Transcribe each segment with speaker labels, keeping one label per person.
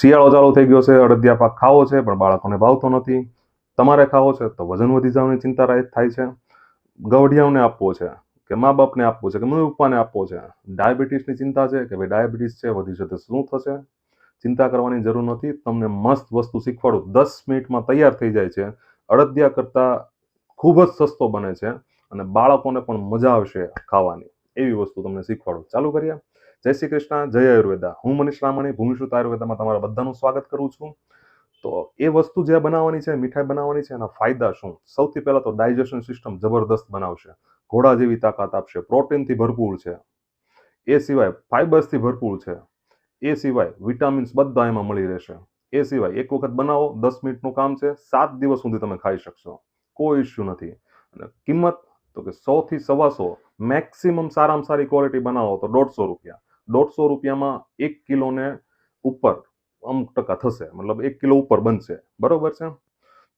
Speaker 1: શિયાળો ચાલુ થઈ ગયો છે, અડદિયા પાક ખાવો છે, પણ બાળકોને ભાવતો નથી. તમારે ખાવો છે તો વજન વધી જવાની ચિંતા થાય છે. ગવઢિયાઓને આપવો છે કે મા બાપને આપવો છે કે મમ્મી પપ્પાને આપવો છે? ડાયાબિટીસની ચિંતા છે કે ભાઈ ડાયાબિટીસ છે, વધી તો શું થશે? ચિંતા કરવાની જરૂર નથી. તમને મસ્ત વસ્તુ શીખવાડું. દસ મિનિટમાં તૈયાર થઈ જાય છે. અડદિયા કરતાં ખૂબ જ સસ્તો બને છે અને બાળકોને પણ મજા આવશે ખાવાની. એવી વસ્તુ તમને શીખવાડું. ચાલુ કરીએ. જય શ્રી કૃષ્ણ, જય આયુર્વેદા. હું મનીષ રામાણી, ભૂમિશુદ્ધ આયુર્વેદામાં તમારા બધાનું સ્વાગત કરું છું. તો એ વસ્તુ જે બનાવવાની છે, મીઠાઈ બનાવવાની છે, એના ફાયદા શું? સૌથી પહેલાં તો ડાયજેશન સિસ્ટમ જબરદસ્ત બનાવશે. ઘોડા જેવી તાકાત આપશે. પ્રોટીનથી ભરપૂર છે. એ સિવાય ફાઇબર્સથી ભરપૂર છે. એ સિવાય વિટામિન્સ બધા એમાં મળી રહેશે. એ સિવાય એક વખત બનાવો, દસ મિનિટનું કામ છે, સાત દિવસ સુધી તમે ખાઈ શકશો. કોઈ ઇસ્યુ નથી. અને કિંમત, તો કે સોથી સવાસો મેક્સિમમ સારામાં સારી ક્વોલિટી બનાવો તો દોઢસો રૂપિયા. દોઢસો રૂપિયામાં એક કિલોને ઉપર અમુક ટકા થશે, મતલબ એક કિલો ઉપર બનશે. બરોબર છે?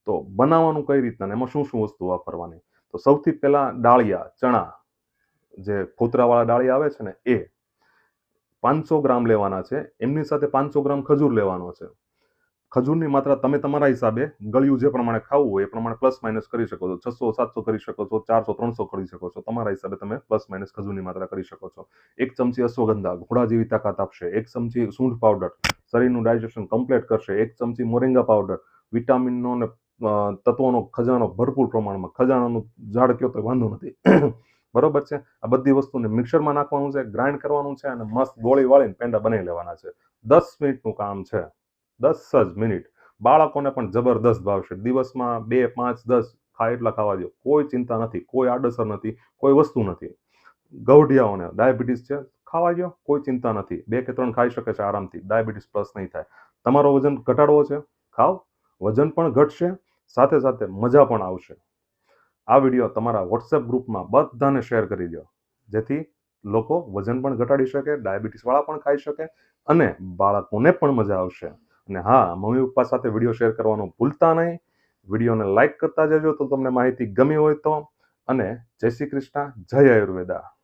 Speaker 1: તો બનાવવાનું કઈ રીતના એમાં શું શું વસ્તુ વાપરવાની? તો સૌથી પહેલાં ડાળિયા, ચણા, જે ફોતરાવાળા ડાળિયા આવે છે ને એ પાંચસો ગ્રામ લેવાના છે. એમની સાથે પાંચસો ગ્રામ ખજૂર લેવાનો છે. ખજૂરની માત્રા તમે તમારા હિસાબે ગળ્યું જે પ્રમાણે ખાવું હોય એ પ્રમાણે પ્લસ માઇનસ કરી શકો છો. છસો, સાતસો કરી શકો છો, ચારસો, ત્રણસો કરી શકો છો. તમારા હિસાબે તમે પ્લસ માઇનસ ખજૂરની માત્રા કરી શકો છો. એક ચમચી અશ્વગંધા ઘોડા જેવી તાકાત આપશે. એક ચમચી સૂંઠ પાવડર શરીરનું ડાયજેશન કમ્પ્લીટ કરશે. એક ચમચી મોરિંગા પાવડર વિટામિનનો અને તત્વોનો ખજાનો ભરપૂર પ્રમાણમાં. ખજાનાનું ઝાડ કયો તો વાંધો નથી. બરોબર છે? આ બધી વસ્તુને મિક્સરમાં નાખવાનું છે, ગ્રાઇન્ડ કરવાનું છે અને મસ્ત ગોળી વાળીને પેંડા બનાવી લેવાના છે. દસ મિનિટનું કામ છે. દસ જ મિનિટ. બાળકોને પણ જબરદસ્ત ભાવશે. દિવસમાં બે, પાંચ, દસ ખાય એટલા ખાવા દો. કોઈ ચિંતા નથી, કોઈ આડઅસર નથી, કોઈ વસ્તુ નથી. ગૌઢિયાઓને ડાયાબિટીસ છે, ખાવા દો કોઈ ચિંતા નથી. બે કે ત્રણ ખાઈ શકે છે આરામથી. ડાયાબિટીસ પ્લસ નહીં થાય. તમારો વજન ઘટાડવો છે, ખાઓ. વજન પણ ઘટશે, સાથે સાથે મજા પણ આવશે. આ વીડિયો તમારા વોટ્સએપ ગ્રુપમાં બધાને શેર કરી દો. જેથી લોકો વજન પણ ઘટાડી શકે ડાયાબિટીસવાળા પણ ખાઈ શકે અને બાળકોને પણ મજા આવશે. અને હા, મમ્મી પપ્પા સાથે વીડિયો શેર કરવાનું ભૂલતા નહીં. વિડીયોને લાઈક કરતા જજો તો તમને માહિતી ગમી હોય તો. અને જય શ્રી કૃષ્ણ, જય આયુર્વેદા.